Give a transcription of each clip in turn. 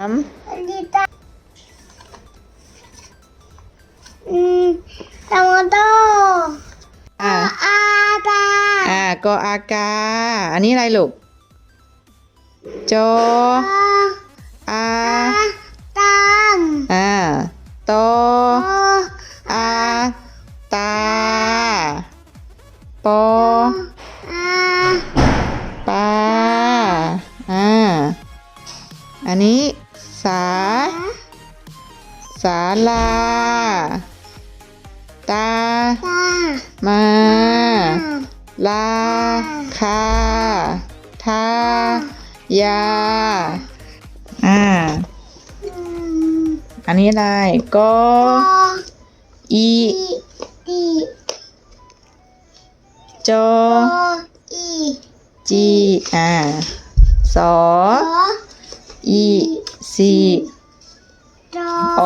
สามอันนี้ตาอืมตาโมโตอ่าอาตาอ่ากออากา อันนี้อะไรลูกจออาอาตามอ่าตอโออาตาปอ สาลาตาตา มา ลา คา ทา ยา อ่าอืมอันนี้อะไรกอโออีอีดีจอโออีจีอ่าสอโออีซีโอ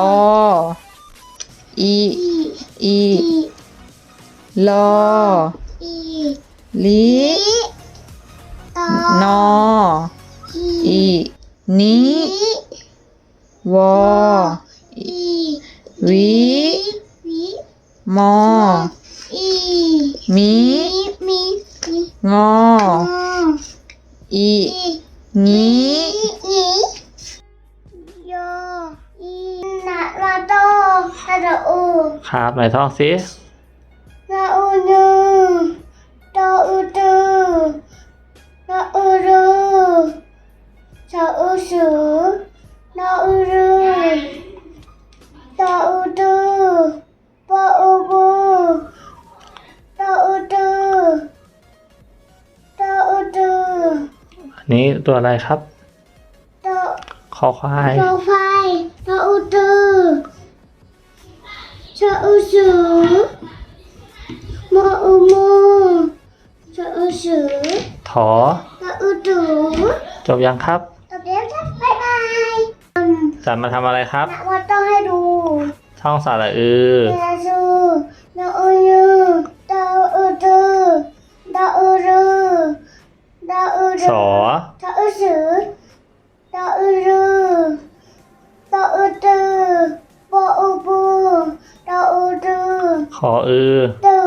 อีอีอีอีลออีลิอีตอนออีนี้อีวออีวิวิมออีมีมีงออ นาโตอูครับไหนท่องสินาอูนูโตอูตูนาอูรูชาอูสูนาอูรูตาอูตูปาอูบูตาอูตูตาอูตูอันนี้ตัวอะไรครับตาคอควายตาไฟต ชาอูสูมาอูมูชาอูสูถอตาอูตูจบยังครับตาเดี๋ยวจะบายบายอืมจะมาทำอะไรครับนะว่าต้องให้ดูท่องสระอือเยซูนาอูยูตาอูตูตาอูรูตาอูรูสอตาอูสือตาอูรูตาอูตูปาอูปูตาอูตู ขออือตู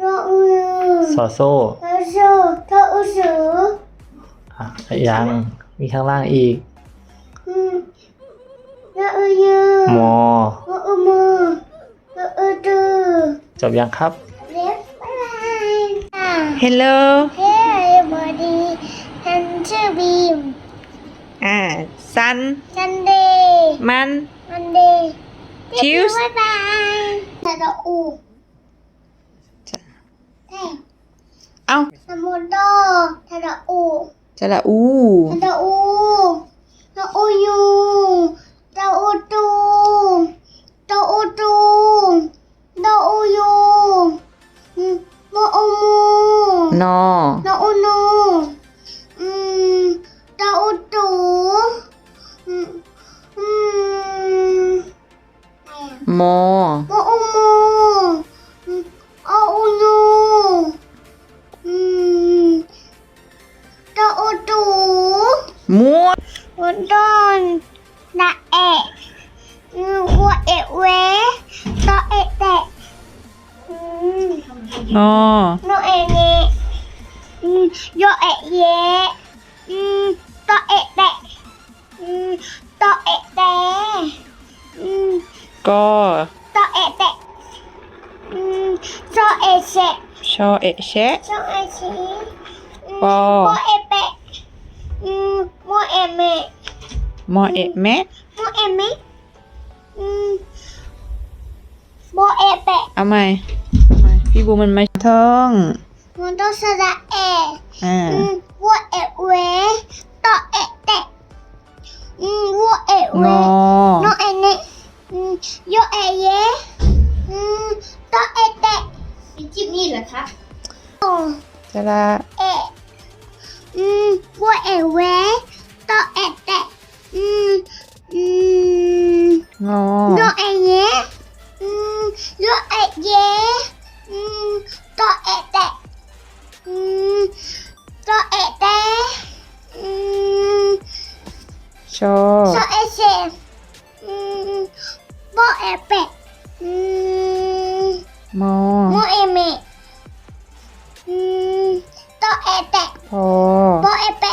นาอูยูสอโซ่ตาซูตาอูสืออะยังมีข้างล่างอีกอืมนาอูยูมอนาอูมูตาอูตูจบยังครับเรียบบ๊ายบายอ่า hello Hey everybody, and to be อ่า sun Sunday, มัน Monday, Tuesday Bye bye. Tada u. Hey, เอ้า Samudo. Tada u. จะละอู Tada u. Tada u you. Tada มอ mo umo. Mm, a uno. Mm, na uto. มัว Udon. Na e. Mm, wa e we. Na e te. Mm, นอ no e ne. Mm, yo e ye. Mm, to e te. Mm, to e te. Mm, กอ to e te. Mm, so e se. ชอเอะแชะ So e se. Mm, Bo. Mo e pe. Mm, mo e me. มอเอะแมะ Mo e me. Mm, mo e pe. เอาใหม่เอาใหม่พี่บูมันไม่ท่อง Mo to sa da e. อ่า Mm, wo e we. To e te. Mm, wo e ง we. อ No นี่เหรอครับจะละเอะอืมวัวเอเวต่อเอะแตะอืมอืมงอโยเอเยอืมโยเอเยอืมต่อเอะแตะอืมต่อเอะแตะอืมชอชอเอเชอืมบอเอเปะอืมมอ えて。ボエペ